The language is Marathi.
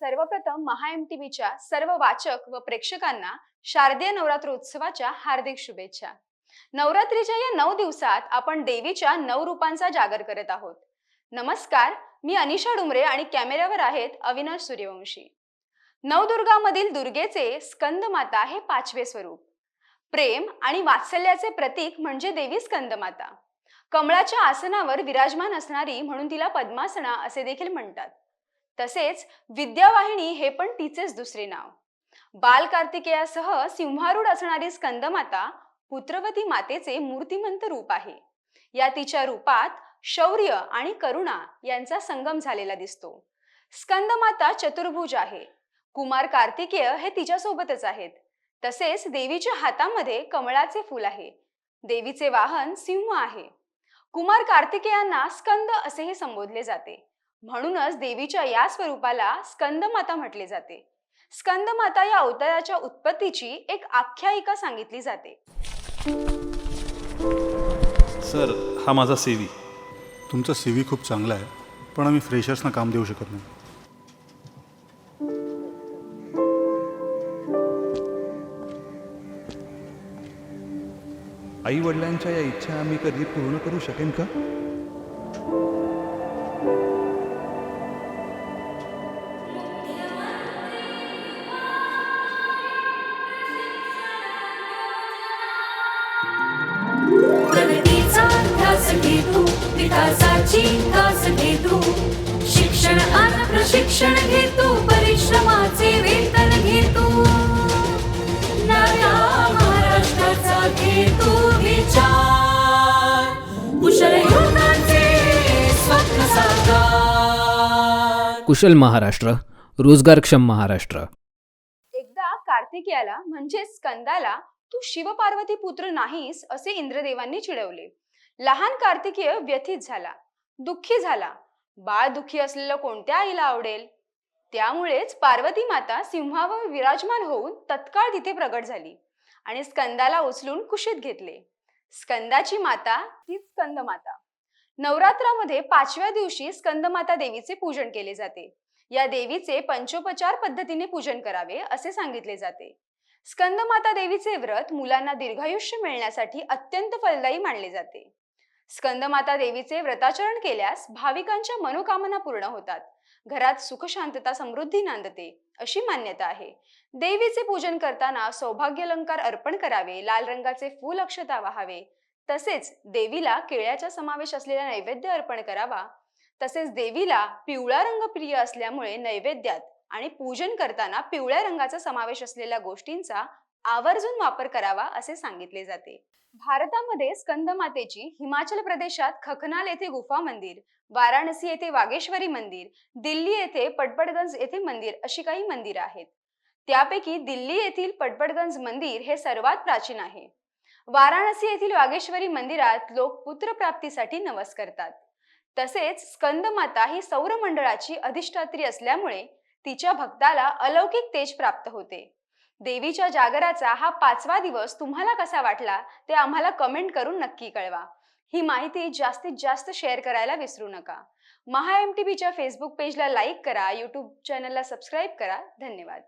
सर्वप्रथम महा एम टी सर्व वाचक व प्रेक्षकांना शारदीय नवरात्र उत्सवाच्या हार्दिक शुभेच्छा. नवरात्रीच्या या नऊ दिवसात आपण देवीच्या नऊ रूपांचा जागर करत आहोत. नमस्कार मी अनिशा डुमरे आणि कॅमेऱ्यावर आहेत अविनाश सूर्यवंशी. नवदुर्गामधील दुर्गेचे स्कंद माता हे पाचवे स्वरूप. प्रेम आणि वात्सल्याचे प्रतीक म्हणजे देवी स्कंदमाता. कमळाच्या आसनावर विराजमान असणारी म्हणून तिला पद्मासना असे देखील म्हणतात. तसेच विद्यावाहिनी हे पण तिचेच दुसरे नाव. बाल कार्तिकेयासह सिंहारूढ असणारी स्कंदमाता पुत्रवती मातेचे मूर्तिमंत रूप आहे. या तिच्या रूपात शौर्य आणि करुणा यांचा संगम झालेला दिसतो. स्कंदमाता चतुर्भुज आहे. कुमार कार्तिकेय हे तिच्यासोबतच आहेत. तसेच देवीच्या हातामध्ये कमळाचे फूल आहे. देवीचे वाहन सिंह आहे. कुमार कार्तिकेयांना स्कंद असेही संबोधले जाते. म्हणूनच देवीच्या या स्वरूपाला स्कंदमाता म्हटले जाते. स्कंदमाता या अवताराच्या उत्पत्तीची एक आख्यायिका सांगितली जाते. सर हा माझा सेवी तुमचा सी व्ही खूप चांगला आहे पण आम्ही फ्रेशर्सना काम देऊ शकत नाही. आई वडिलांच्या या इच्छा आम्ही कधी पूर्ण करू शकेन का? विकासाची कास घे तू शिक्षण आणि प्रशिक्षण घे तू परिश्रमाचे वेतन घे तू नव्या महाराष्ट्राचा घे तू विचार. कुशल युवकांचे स्वप्न साकार. कुशल महाराष्ट्र रोजगारक्षम महाराष्ट्र. एकदा कार्तिकेयाला म्हणजे स्कंदाला तू शिवपार्वती पुत्र नाहीस असे इंद्रदेवांनी चिडवले. लहान कार्तिकेय व्यथित झाला दुःखी झाला. बाळ दुःखी असलेलं कोणत्या आईला आवडेल? त्यामुळेच पार्वती माता सिंहावर विराजमान होऊन तत्काळ तिथे प्रगट झाली आणि स्कंदाला उचलून कुशीत घेतले. स्कंदाची माता तीच स्कंदमाता नवरात्रामध्ये पाचव्या दिवशी स्कंदमाता देवीचे पूजन केले जाते. या देवीचे पंचोपचार पद्धतीने पूजन करावे असे सांगितले जाते. स्कंदमाता देवीचे व्रत मुलांना दीर्घायुष्य मिळण्यासाठी अत्यंत फलदायी मानले जाते. स्कंदमाता देवीचे व्रताचरण केल्यास भाविकांच्या मनोकामना पूर्ण होतात. घरात सुखशांतता समृद्धी नांदते अशी मान्यता आहे. देवीचे पूजन करताना सौभाग्यलंकार अर्पण करावे लाल रंगाचे फूल अक्षता वाहावे. तसेच देवीला केळ्याचा समावेश असलेला नैवेद्य अर्पण करावा. तसेच देवीला पिवळा रंग प्रिय असल्यामुळे नैवेद्यात आणि पूजन करताना पिवळ्या रंगाचा समावेश असलेल्या गोष्टींचा आवर्जून वापर करावा असे सांगितले जाते. भारतामध्ये स्कंदमातेची हिमाचल प्रदेशात खखनाल येथे गुफा मंदिर वाराणसी येथे वागेश्वरी मंदिर दिल्ली येथे पटपडगंज येथे मंदिर अशी काही मंदिरं आहेत. त्यापैकी दिल्ली येथील पटपडगंज मंदिर हे सर्वात प्राचीन आहे. वाराणसी येथील वागेश्वरी मंदिरात लोक पुत्रप्राप्तीसाठी नवस करतात. तसेच स्कंदमाता ही सौरमंडळाची अधिष्ठात्री असल्यामुळे तिच्या भक्ताला अलौकिक तेज प्राप्त होते. देवीच्या जागराचा हा पाचवा दिवस तुम्हाला कसा वाटला ते आम्हाला कमेंट करून नक्की कळवा. ही माहिती जास्तीत जास्त शेअर करायला विसरू नका. महा एम टी फेसबुक पेजला लाईक करा यूट्यूब चॅनलला सबस्क्राईब करा. धन्यवाद.